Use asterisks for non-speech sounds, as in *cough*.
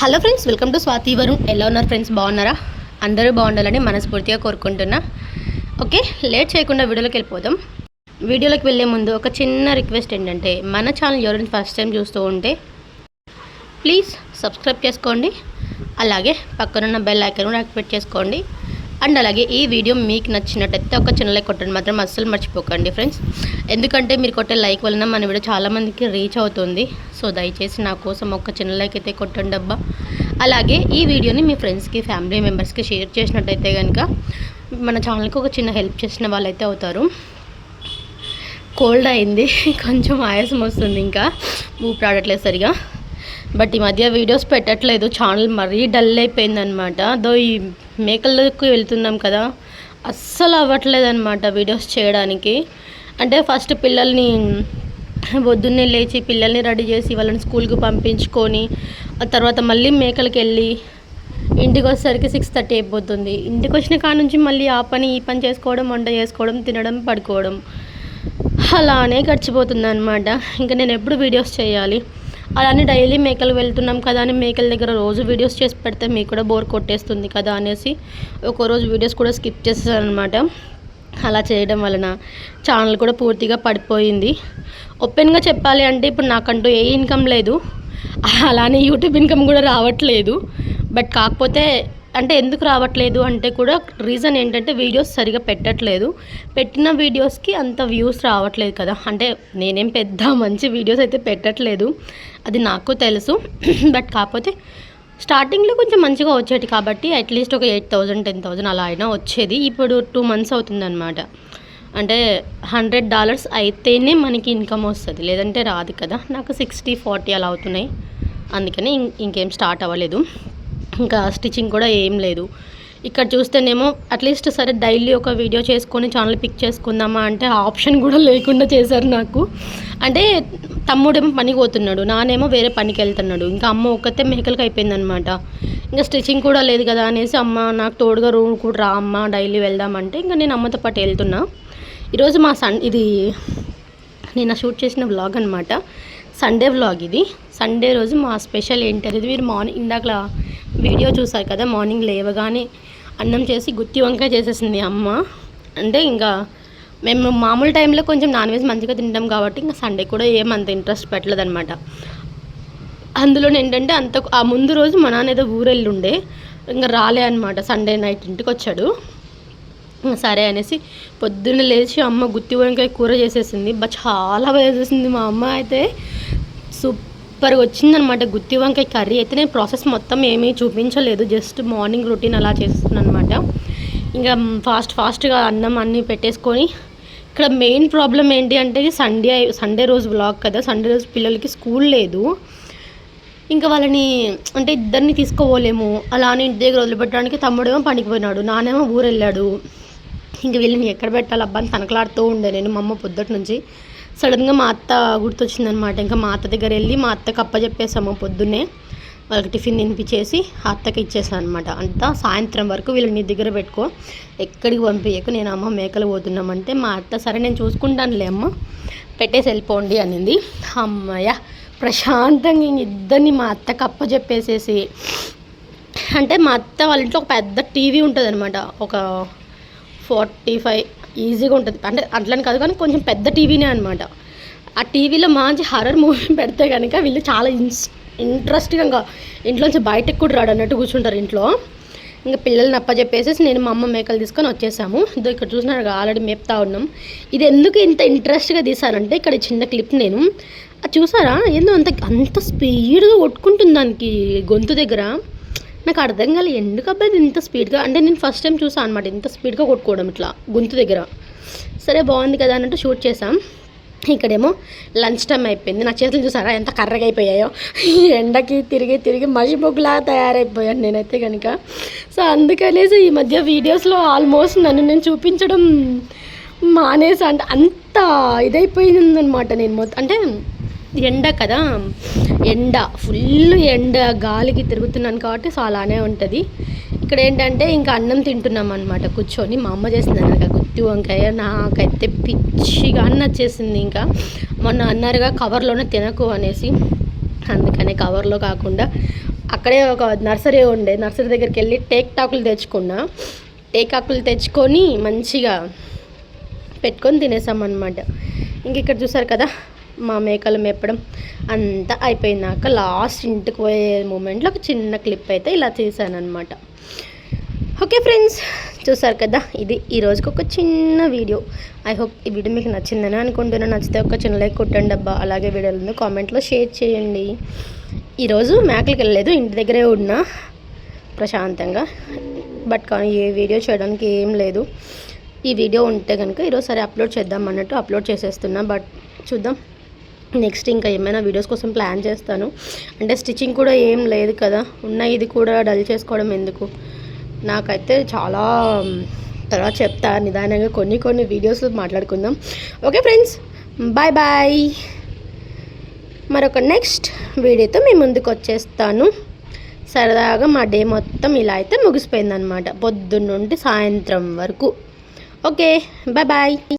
Hello friends welcome to Swathi Varun. ఎలా ఉన్నారు friends? బాగున్నారా? అందరూ బాగుండాలని మనస్ఫూర్తిగా కోరుకుంటున్నా. ఓకే లేట్ చేయకుండా వీడియోలోకి వెళ్ళిపోదాం. వీడియోలోకి వెళ్ళే ముందు ఒక చిన్న రిక్వెస్ట్ ఏంటంటే మన ఛానల్ ఎవరైనా ఫస్ట్ టైం చూస్తూ ఉంటే ప్లీజ్ సబ్స్క్రైబ్ చేసుకోండి. అలాగే పక్కనున్న బెల్ ఐకన్ కూడా యాక్టివేట్ చేసుకోండి. అండ్ అలాగే ఈ వీడియో మీకు నచ్చినట్టయితే ఒక చిన్న లైక్ కొట్టండి మాత్రం అస్సలు మర్చిపోకండి ఫ్రెండ్స్ ఎందుకంటే మీరు కొట్టే లైక్ వలన మన వీడియో చాలామందికి రీచ్ అవుతుంది. సో దయచేసి నా కోసం ఒక చిన్న లైక్ అయితే కొట్టండి అబ్బా. అలాగే ఈ వీడియోని మీ ఫ్రెండ్స్కి ఫ్యామిలీ మెంబర్స్కి షేర్ చేసినట్టయితే కనుక మన ఛానల్కి ఒక చిన్న హెల్ప్ చేసిన వాళ్ళైతే అవుతారు. కోల్డ్ అయింది *laughs* కొంచెం ఆయాసం వస్తుంది ఇంకా. ఊపిరి ఆడట్లేదు సరిగా. బట్ ఈ మధ్య వీడియోస్ పెట్టట్లేదు. ఛానల్ మరీ డల్ అయిపోయింది అనమాట దో ఈ మేకలకు వెళ్తున్నాం కదా అస్సలు అవ్వట్లేదు అనమాట వీడియోస్ చేయడానికి. అంటే ఫస్ట్ పిల్లల్ని పొద్దున్నే లేచి పిల్లల్ని రెడీ చేసి వాళ్ళని స్కూల్కి పంపించుకొని ఆ తర్వాత మళ్ళీ మేకలకి వెళ్ళి ఇంటికి వచ్చేసరికి సిక్స్ థర్టీ అయిపోతుంది. ఇంటికి వచ్చిన కాడ నుంచి మళ్ళీ ఆ పని ఈ పని చేసుకోవడం వంట చేసుకోవడం తినడం పడుకోవడం. అలానే గడిచిపోతుంది అనమాట ఇంకా నేను ఎప్పుడు వీడియోస్ చేయాలి? అలానే డైలీ మేకలు వెళ్తున్నాం కదా అని మేకల దగ్గర రోజు వీడియోస్ చేసి పెడితే మీకు కూడా బోర్ కొట్టేస్తుంది కదా అనేసి ఒక రోజు వీడియోస్ కూడా స్కిప్ చేస్తాను అనమాట అలా చేయడం వలన ఛానల్ కూడా పూర్తిగా పడిపోయింది. ఓపెన్గా చెప్పాలి అంటే ఇప్పుడు నాకంటూ ఏ ఇన్కమ్ లేదు. అలానే యూట్యూబ్ ఇన్కమ్ కూడా రావట్లేదు. బట్ కాకపోతే అంటే ఎందుకు రావట్లేదు అంటే కూడా రీజన్ ఏంటంటే వీడియోస్ సరిగా పెట్టట్లేదు. పెట్టిన వీడియోస్కి అంత వ్యూస్ రావట్లేదు కదా. అంటే నేనేం పెద్ద మంచి వీడియోస్ అయితే పెట్టట్లేదు. అది నాకు తెలుసు. *clears throat* బట్ కాకపోతే స్టార్టింగ్లో కొంచెం మంచిగా వచ్చేది కాబట్టి అట్లీస్ట్ ఒక ఎయిట్ థౌజండ్ టెన్ థౌజండ్ అలా అయినా వచ్చేది. ఇప్పుడు టూ మంత్స్ అవుతుందన్నమాట. అంటే హండ్రెడ్ డాలర్స్ అయితేనే మనకి ఇన్కమ్ వస్తుంది. లేదంటే రాదు కదా. నాకు సిక్స్టీ ఫార్టీ అలా అవుతున్నాయి. అందుకని ఇం- ఇంకేం స్టార్ట్ అవ్వలేదు. ఇంకా స్టిచ్చింగ్ కూడా ఏం లేదు. ఇక్కడ చూస్తేనేమో అట్లీస్ట్ సరే డైలీ ఒక వీడియో చేసుకొని ఛానల్ పిక్ చేసుకుందామా అంటే ఆప్షన్ కూడా లేకుండా చేశారు నాకు. అంటే తమ్ముడేమో పనికి పోతున్నాడు నానేమో వేరే పనికి వెళ్తున్నాడు. ఇంకా అమ్మ ఒక్కతే మేకలకి అయిపోయిందనమాట ఇంకా స్టిచ్చింగ్ కూడా లేదు కదా అనేసి అమ్మ నాకు తోడుగా రూమ్ కూడా రా అమ్మ డైలీ వెళ్దామంటే ఇంకా నేను అమ్మతో పాటు వెళ్తున్నా. ఈరోజు మా సన్ ఇది నేను షూట్ చేసిన వ్లాగ్ అనమాట సండే వ్లాగ్ ఇది. సండే రోజు మా స్పెషల్ ఏంటి అనేది మీరు మార్నింగ్ ఇందాక వీడియో చూసారు కదా మార్నింగ్ లేవగానే అన్నం చేసి గుత్తి వంకాయ చేసేసింది అమ్మ. అంటే ఇంకా మేము మామూలు టైంలో కొంచెం నాన్ వెజ్ మంచిగా తింటాం కాబట్టి ఇంకా సండే కూడా ఏం అంత ఇంట్రెస్ట్ పెట్టలేదు అనమాట అందులో ఏంటంటే అంత ఆ ముందు రోజు మా నాన్న ఏదో ఊరెళ్ళి ఉండే ఇంకా రాలే అనమాట సండే నైట్ ఇంటికి వచ్చాడు. సరే అనేసి పొద్దున్న లేచి అమ్మ గుత్తి వంకాయ కూర చేసేసింది. బా చాలా బాగా చేసేసింది మా అమ్మ అయితే. సూప్ సూపర్గా వచ్చిందనమాట. గుత్తి వంకాయ కర్రీ అయితే నేను ప్రాసెస్ మొత్తం ఏమీ చూపించలేదు. జస్ట్ మార్నింగ్ రొటీన్ అలా చేస్తున్నాను అనమాట ఇంకా ఫాస్ట్ ఫాస్ట్గా అన్నం అన్నీ పెట్టేసుకొని ఇక్కడ మెయిన్ ప్రాబ్లం ఏంటి అంటే సండే సండే రోజు బ్లాగ్ కదా. సండే రోజు పిల్లలకి స్కూల్ లేదు. ఇంకా వాళ్ళని అంటే ఇద్దరిని తీసుకోపోలేము అలా అని ఇంటి దగ్గర వదిలిపెట్టడానికి తమ్ముడేమో పనికి పోయినాడు. నానేమో ఊరు వెళ్ళాడు ఇంక వీళ్ళని ఎక్కడ పెట్టాలి అబ్బా అని తనకలాడుతూ ఉండే నేను మా అమ్మ పొద్దుటి నుంచి. సడన్గా మా అత్త గుర్తొచ్చిందనమాట ఇంకా మా అత్త దగ్గర వెళ్ళి మా అత్తకి అప్ప చెప్పేసాము పొద్దున్నే. వాళ్ళకి టిఫిన్ తినిపించేసి ఆ అత్తకి ఇచ్చేసాను అనమాట అంతా సాయంత్రం వరకు వీళ్ళని నీ దగ్గర పెట్టుకో. ఎక్కడికి పంపించకు నేను అమ్మ మేకలు పోతున్నామంటే మా అత్త సరే నేను చూసుకుంటానులే అమ్మ. పెట్టేసి వెళ్ళిపోండి అనింది. అమ్మయ్య ప్రశాంతంగా ఇంక ఇద్దరిని మా అత్తకి అప్ప చెప్పేసేసి. అంటే మా అత్త వాళ్ళ ఇంట్లో ఒక పెద్ద టీవీ ఉంటుంది అనమాట ఒక ఫార్టీ ఫైవ్ ఈజీగా ఉంటుంది. అంటే అట్లని కాదు కానీ కొంచెం పెద్ద టీవీనే అనమాట ఆ టీవీలో మంచి హర్రర్ మూవీ *laughs* పెడితే కనుక వీళ్ళు చాలా ఇన్స్ ఇంట్రెస్ట్గా ఇంకా ఇంట్లోంచి బయటకు కూడా రాడు అన్నట్టు కూర్చుంటారు ఇంట్లో. ఇంకా పిల్లల్ని అప్ప చెప్పేసి నేను మా అమ్మ మేకలు తీసుకొని వచ్చేసాము. ఇదో ఇక్కడ చూసినారు ఆల్రెడీ మేపుతా ఉన్నాం. ఇది ఎందుకు ఇంత ఇంట్రెస్ట్గా తీసానంటే ఇక్కడ ఈ చిన్న క్లిప్ నేను. అది చూసారా? ఏందో అంత అంత స్పీడ్గా కొట్టుకుంటుంది దానికి గొంతు దగ్గర. నాకు అర్థం కాలేదు ఎందుకు అబ్బాయి ఇంత స్పీడ్గా? అంటే నేను ఫస్ట్ టైం చూసాను అనమాట ఇంత స్పీడ్గా కొట్టుకోవడం ఇట్లా గొంతు దగ్గర. సరే బాగుంది కదా అన్నట్టు షూట్ చేసాం ఇక్కడేమో లంచ్ టైం అయిపోయింది. నా చేతులు చూసారా? ఎంత కర్రగా అయిపోయాయో. ఈ ఎండకి తిరిగి తిరిగి మసిబొగ్గులా తయారైపోయాను నేనైతే కనుక సో అందుకనేసి ఈ మధ్య వీడియోస్లో ఆల్మోస్ట్ నన్ను నేను చూపించడం మానేసి. అంటే అంత ఇదైపోయిందనమాట నేను మొత్తం. అంటే ఎండ కదా? ఎండ. ఫుల్ ఎండ. గాలికి తిరుగుతున్నాను కాబట్టి సో అలానే ఉంటుంది. ఇక్కడ ఏంటంటే ఇంకా అన్నం తింటున్నాం అనమాట కూర్చొని. మా అమ్మ చేసింది అనగా గుత్తి వంకాయ. నాకైతే పిచ్చిగా నచ్చేసింది ఇంకా. మొన్న అన్నారుగా కవర్లోనే తినకు అనేసి. అందుకనే కవర్లో కాకుండా అక్కడే ఒక నర్సరీ ఉండే. నర్సరీ దగ్గరికి వెళ్ళి టేక్ టాకులు తెచ్చుకున్నా. టేక్ ఆకులు తెచ్చుకొని మంచిగా పెట్టుకొని తినేసాం అనమాట ఇంక ఇక్కడ చూసారు కదా? మా మేకలు మేపడం అంతా అయిపోయినాక లాస్ట్ ఇంటికి పోయే మూమెంట్లో ఒక చిన్న క్లిప్ అయితే ఇలా తీసాను అనమాట ఓకే ఫ్రెండ్స్ చూసారు కదా? ఇది ఈ రోజుకి ఒక చిన్న వీడియో. ఐ హోప్ ఈ వీడియో మీకు నచ్చిందని అనుకుంటున్నాను నచ్చితే ఒక చిన్న లైక్ కొట్టండి అబ్బా. అలాగే వీడియోలను కామెంట్లో షేర్ చేయండి. ఈరోజు మేకలకి వెళ్ళలేదు. ఇంటి దగ్గరే ఉన్నా ప్రశాంతంగా. బట్ కానీ ఏ వీడియో చేయడానికి ఏం లేదు. ఈ వీడియో ఉంటే కనుక ఈరోజు సరే అప్లోడ్ చేద్దాం అన్నట్టు అప్లోడ్ చేసేస్తున్నా. బట్ చూద్దాం. నెక్స్ట్ ఇంకా ఏమైనా వీడియోస్ కోసం ప్లాన్ చేస్తాను. అంటే స్టిచ్చింగ్ కూడా ఏం లేదు కదా. ఉన్న ఇది కూడా డల్ చేసుకోవడం ఎందుకు? నాకైతే చాలా తర్వాత చెప్తా. నిదానంగా కొన్ని కొన్ని వీడియోస్ మాట్లాడుకుందాం. Okay friends bye bye. మరొక నెక్స్ట్ వీడియోతో మీ ముందుకు వచ్చేస్తాను. సరదాగా మా డే మొత్తం ఇలా అయితే ముగిసిపోయిందనమాట పొద్దున్నుండి సాయంత్రం వరకు. Okay bye bye.